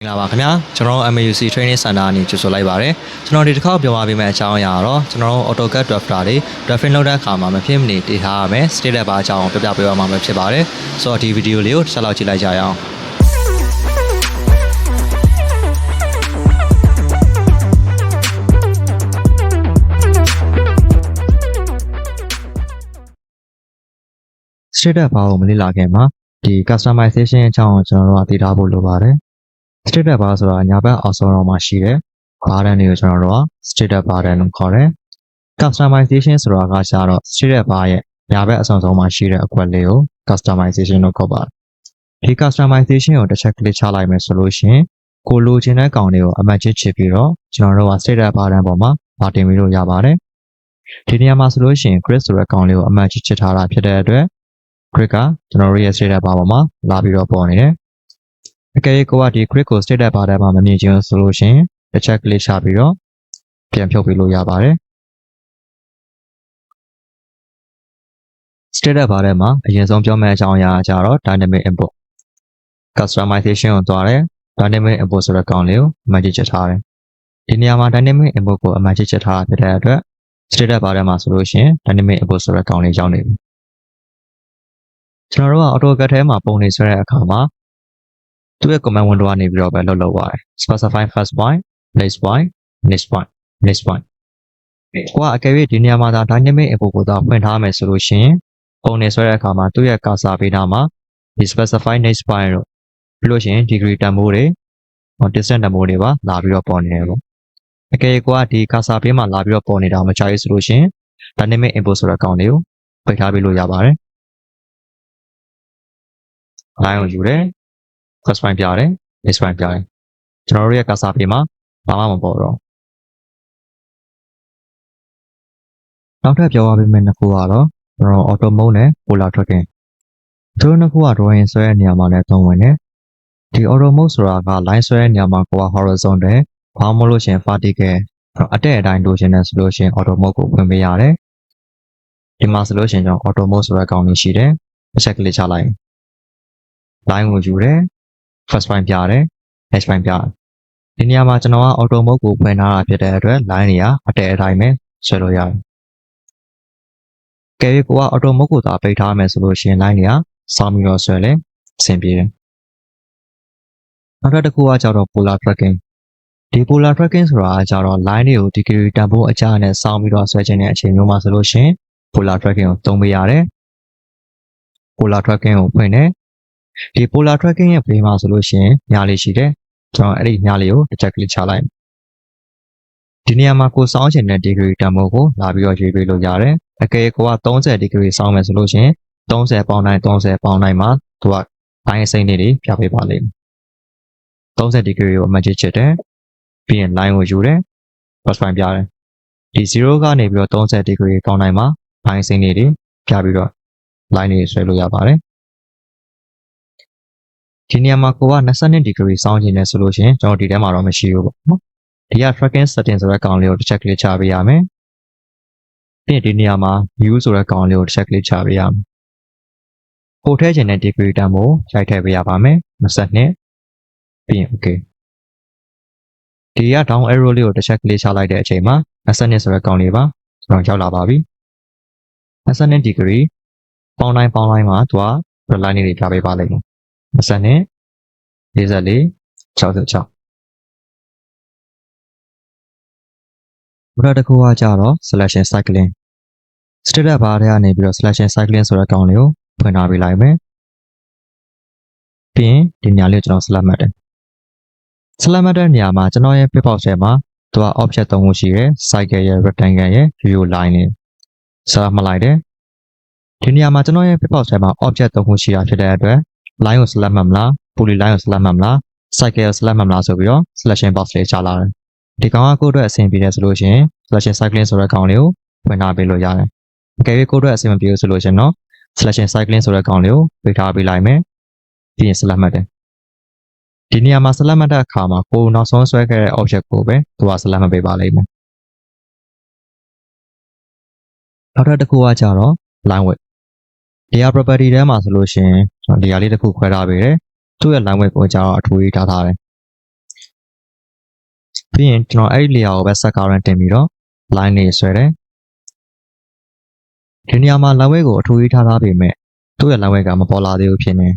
မင်္ဂလာပါခင်ဗျာကျွန်တော်တို့ MAUC Training Center အနေနဲ့ကြိုဆိုလိုက်ပါရစေကျွန်တော်ဒီတစ်ခေါက်ပြောပြပေးမယ့်အကြောင်းအရာကတော့ကျွန်တော်တို့ AutoCAD Drafter တွေ drafting လုပ်တဲ့အခါမှာမဖြစ်မနေတည်ထားရမယ် state ဘာအကြောင်းကိုပြောပြပေးပါမှာဖြစ်ပါတယ်ဆိုတော့ဒီဗီဒီယိုလေးကိုတစ်ချက်လောက်ကြည့်လိုက်ကြရအောင် state ဘာကိုမလေ့လာခင်မှာဒီ customization အကြောင်းကိုကျွန်တော်တို့ကသိထားဖို့လိုပါတယ် state bar ဆိုတာညာဘက်အောက်ဆုံးတော့မှာရှိတယ် button တွေကိုကျွန်တော်တို့က state button လို့ခေါ်တယ် customization ဆိုတာကကျတော့ state bar ရဲ့ညာဘက်အဆုံးဆုံးမှာရှိတဲ့အခွက်လေးကို customization လို့ခေါ်ပါတယ်ဒီ customization ကိုတစ်ချက်ကလစ်ချလိုက်မယ်ဆိုလို့ရှိရင်ကိုလိုချင်တဲ့ကောင်တွေကိုအမှတ်ချစ်ချစ်ပြီးတော့ကျွန်တော်တို့က state button ပေါ်မှာပါတင်ပြီးလို့ရပါတယ်ဒီနေရာမှာဆိုလို့ရှိရင် grid ဆိုတဲ့ကောင်လေးကိုအမှတ်ချစ်ချစ်ထားတာဖြစ်တဲ့အတွက် grid ကကျွန်တော်တို့ရဲ့ state bar ပေါ်မှာလာပြီးတော့ပေါ်နေတယ် အကယ်၍ကိုကဒီ grid ကို state bar ထဲမှာမမြင်ချင်ဘူးဆိုလို့ရှိရင်တစ်ချက်ကလစ်ချပြီးတော့ပြန်ဖြုတ်ပေးလို့ရပါတယ် state bar ထဲမှာအရင်ဆုံးပြောမယ့်အကြောင်းအရာကကြတော့ dynamic input customization ကိုသွားတယ် dynamic input ဆိုတဲ့ကောင်လေးကိုအမှတ်ချစ်ထားတယ်ဒီနေရာမှာ dynamic input ကိုအမှတ်ချစ်ထားတာဖြစ်တဲ့အတွက် state bar ထဲမှာဆိုလို့ရှိရင် dynamic input ဆိုတဲ့ကောင်လေးရောက်နေပြီကျွန်တော်တို့က AutoCAD ထဲမှာပုံနေဆွဲတဲ့အခါမှာ သူ့ရဲ့ command window ကနေပြီးတော့ပဲလှုပ်လှုပ်သွားတယ် specify first point place point next point next point ကိုကအကယ်၍ဒီနေရာမှာဒါ dynamic input ကိုသာဖွင့်ထားမယ်ဆိုလို့ရှိရင်ပုံနေဆွဲတဲ့အခါမှာသူ့ရဲ့ cursor ပေးထားမှာဒီ specify next point တို့ပြီးလို့ရှိရင် degree တန်ဖိုးတွေ distance တန်ဖိုးတွေပါလာပြီးတော့ပေါ်နေတယ်ပေါ့အကယ်၍ကိုကဒီ cursor ပေးမှာလာပြီးတော့ပေါ်နေတာမချရဆိုလို့ရှိရင် dynamic input ဆိုတဲ့ကောင်လေးကိုပိတ်ထားပေးလို့ရပါတယ် line ကိုယူတယ် first point ပြတယ် next point ပြတယ်ကျွန်တော်တို့ရဲ့ cursor ပေးမှာဘာမှမပေါ်တော့နောက်ထပ်ပြောပြပေးမယ့်နှစ်ခုကတော့ကျွန်တော် auto mode နဲ့ polar tracking သူတို့နှစ်ခုက drawing ဆွဲတဲ့နေရာမှာလည်းသုံးဝင်တယ်ဒီ auto mode ဆိုတာက line ဆွဲတဲ့နေရာမှာကိုက horizontal ဘာမှမလို့ရှရင် vertical အတက်အတိုင်းလိုချင်တယ်ဆိုလို့ရှရင် auto mode ကိုဖွင့်ပေးရတယ်ဒီမှာဆိုလို့ရှရင်ကျွန်တော် auto mode ဆိုတဲ့ကောင်လေးရှိတယ်တစ်ချက်ကလေးချလိုက် line ကိုယူတယ် first point ပြတယ် next point ပြတယ်ဒီနေရာမှာကျွန်တော်က auto mode ကိုဖွင့်ထားတာဖြစ်တဲ့အတွက် line တွေကအတဲအတိုင်းပဲဆွဲလို့ရတယ်ကဲပြီးကိုက auto mode ကိုသာပိတ်ထားမယ်ဆိုလို့ရှိရင် line တွေကစောင်းပြီးတော့ဆွဲလဲအဆင်ပြေတယ်နောက်တစ်ခုကကြတော့ polar tracking ဒီ polar tracking ဆိုတာကကြတော့ line တွေကို degree တန်ဖိုးအကျနဲ့စောင်းပြီးတော့ဆွဲခြင်းတဲ့အချိန်မျိုးမှာဆိုလို့ရှိရင် polar tracking ကိုသုံးပေးရတယ် polar tracking ကိုဖွင့်တယ် ဒီ polar tracking ရဲ့ဘေးမှာဆိုလို့ရှိရင်ညာလေးရှိတယ်ကျွန်တော်အဲ့ဒီညာလေးကိုတစ်ချက်ကလေးချလိုက်ဒီနေရာမှာကိုစောင်းချင်တဲ့ degree တန်ဖိုးကိုလာပြီးတော့ရွေးပေးလို့ရတယ်အကယ်ကိုက30 degree စောင်းမယ်ဆိုလို့ရှိရင်30ပေါင်းတိုင်း30ပေါင်းတိုင်းမှာသူကဘိုင်းအစိမ့်လေးတွေပြပေးပါလိမ့်မယ်30 degree ကိုအမှတ်ချစ်တယ်ပြီးရင် line ကိုယူတယ် plus point ပြတယ်ဒီ0ကနေပြီးတော့30 degree ကောင်းတိုင်းမှာဘိုင်းအစိမ့်လေးတွေပြပြီးတော့ line တွေဆွဲလို့ရပါတယ် ဒီနေရာမှာကိုက22 degree စောင်းခြင်းနဲ့ဆိုလို့ရှိရင်ကျွန်တော်ဒီထဲမှာတော့မရှိဘူးပေါ့နော်ဒီက tracking setting ဆိုတဲ့ကောင်လေးကိုတစ်ချက်ကလေးချပေးရမယ်ပြီးရင်ဒီနေရာမှာ view ဆိုတဲ့ကောင်လေးကိုတစ်ချက်ကလေးချပေးရမယ်ပို့ထည့်ခြင်းတဲ့ degree တန်ကိုရိုက်ထည့်ပေးရပါမယ်22ပြီးရင် okay ဒီက down arrow လေးကိုတစ်ချက်ကလေးချလိုက်တဲ့အချိန်မှာ22ဆိုတဲ့ကောင်လေးပါကျွန်တော်ရောက်လာပါပြီ22 degree ပေါင်းတိုင်းပေါင်းတိုင်းမှာသူက line တွေပြပေးပါလိမ့်မယ် 22 44 66ဘုရားတစ်ခုကကြတော့ selection cycling status bar ထဲကနေပြီးတော့ selection cycling ဆိုတဲ့ကောင်လေးကိုဖွင့်ထားပေးလိုက်မယ်ပြီးရင်ဒီနေရာလေးကိုကျွန်တော် select မှတ်တယ် select မှတ်တဲ့နေရာမှာကျွန်တော်ရဲ့ pivot ထဲမှာသူက object သုံးခုရှိတယ် cycle ရဲ့ rectangle ရဲ့ view line နဲ့ select မှတ်လိုက်တယ်ဒီနေရာမှာကျွန်တော်ရဲ့ pivot ထဲမှာ object သုံးခုရှိတာဖြစ်တဲ့အတွက် line ကို select မှတ်မလား poly line ကို select မှတ်မလား cycle ကို select မှတ်မလားဆိုပြီးတော့ selection box လေးချလာတယ်ဒီကောင်ကကိုယ့်အတွက်အဆင်ပြေတယ်ဆိုလို့ရှိရင် selection cycling ဆိုတဲ့ကောင်လေးကိုဖွင့်ထားပေးလို့ရတယ်အကယ်၍ကိုယ့်အတွက်အဆင်မပြေဘူးဆိုလို့ရှိရင်တော့ selection cycling ဆိုတဲ့ကောင်လေးကိုပိတ်ထားပေးလိုက်မယ်ပြီးရင် select မှတ်တယ်ဒီနေရာမှာ select မှတ်တဲ့အခါမှာကိုယ်နောက်ဆုံးဆွဲခဲ့တဲ့ object ကိုပဲသူက select မှတ်ပေးပါလိမ့်မယ်နောက်ထပ်တစ်ခုကကြတော့ line width ဒီဟာ property ထဲမှာဆိုလို့ရှိရင်ကျွန်တော်ဒီဟာလေးတစ်ခုခွဲထားပေးတယ်သူ့ရဲ့ line width ကိုကြတော့အထူးကြီးထားထားတယ်ပြီးရင်ကျွန်တော်အဲ့ဒီ layer ကိုပဲ set current တင်ပြီးတော့ line တွေဆွဲတယ်ဒီနေရာမှာ line ကိုအထူးကြီးထားထားပေမဲ့သူ့ရဲ့ line ကမပေါ်လာသေးဘူးဖြစ်နေ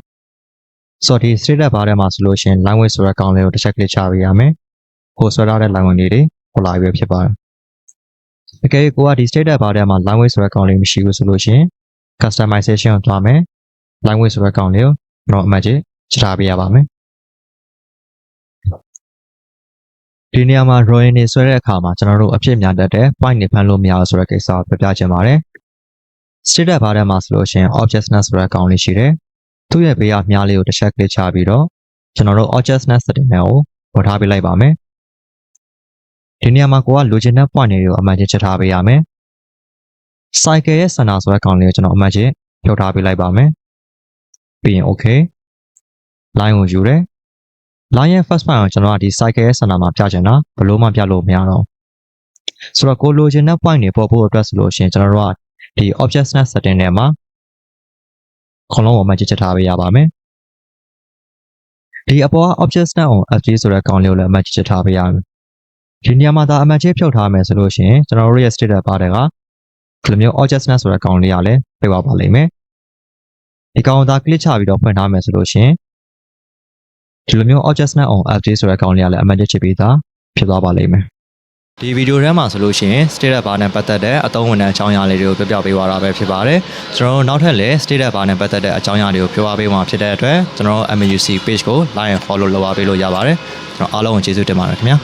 ဆိုတော့ဒီ status bar ထဲမှာဆိုလို့ရှိရင် line ဆိုတဲ့ကောင်လေးကိုတစ်ချက် click ချပေးရမယ်ဟိုဆွဲထားတဲ့ line လေးတွေပေါ်လာပြီဖြစ်ပါတယ်တကယ်ကိုကဒီ status bar ထဲမှာ line ဆိုတဲ့ကောင်လေးမရှိဘူးဆိုလို့ရှိရင် customization ကိုတွားမယ် line ဆိုတဲ့ကောင်လေးကိုကျွန်တော်အမှတ်ကြီးချထားပေးရပါမယ်ဒီနေရာမှာ drawing တွေဆွဲတဲ့အခါမှာကျွန်တော်တို့အဖြစ်များတတ်တဲ့ point တွေဖမ်းလို့မရဘူးဆိုတဲ့ကိစ္စကိုပြပြချင်ပါတယ် status bar ထဲမှာဆိုလို့ရှိရင် objectness ဆိုတဲ့ကောင်လေးရှိတယ်သူ့ရဲ့ဘေးကမြားလေးကိုတစ်ချက် click ချပြီးတော့ကျွန်တော်တို့ objectness setting တွေကိုပေါ်ထားပေးလိုက်ပါမယ်ဒီနေရာမှာကိုကလိုချင်တဲ့ point တွေကိုအမှန်ချင်းချက်ထားပေးရမယ် cycle ရဲ့ center ဆိုတဲ့ကောင်လေးကိုကျွန်တော်အမှန်ချင်းဖြုတ်ထားပေးလိုက်ပါမယ်ပြီးရင် okay line ကိုယူတယ် line ရဲ့ first point ကိုကျွန်တော်ကဒီ cycle ရဲ့ center မှာပြချင်တာဘယ်လို့မှပြလို့မရတော့ဆိုတော့ကိုလိုချင်တဲ့ point တွေပေါ်ဖို့အတွက်ဆိုလို့ရှိရင်ကျွန်တော်တို့ကဒီ objectness setting ထဲမှာခလုံးကိုမှချက်ချက်ထားပေးရပါမယ်ဒီအပေါ်က objectness on FG ဆိုတဲ့ကောင်လေးကိုလည်းအမှတ်ချက်ချက်ထားပေးရမယ်ဒီနေရာမှာဒါအမှတ်ချက်ဖြုတ်ထားမယ်ဆိုလို့ရှိရင်ကျွန်တော်တို့ရဲ့ status bar တွေက ဒီလိုမျိုး objectness ဆိုတဲ့ကောင်လေးကလည်းပြပါပါလိမ့်မယ်ဒီကောင်သာ click ချပြီးတော့ဖွင့်ထားမယ်ဆိုလို့ရှိရင်ဒီလိုမျိုး objectness on FG ဆိုတဲ့ကောင်လေးကလည်းအမှတ်ချက်ချပြီးသားဖြစ်သွားပါလိမ့်မယ်ဒီဗီဒီယိုထဲမှာဆိုလို့ရှိရင် status bar နဲ့ပတ်သက်တဲ့အသုံးဝင်တဲ့အကြောင်းအရာလေးတွေကိုပြပြပေးသွားတာပဲဖြစ်ပါတယ်ကျွန်တော်တို့နောက်ထပ်လည်း status bar နဲ့ပတ်သက်တဲ့အကြောင်းအရာတွေကိုပြောပြပေးမှာဖြစ်တဲ့အတွက်ကျွန်တော်တို့ MUC page ကို like and follow လုပ်အားပေးလို့ရပါတယ်ကျွန်တော်အားလုံးကိုကျေးဇူးတင်ပါတယ်ခင်ဗျာ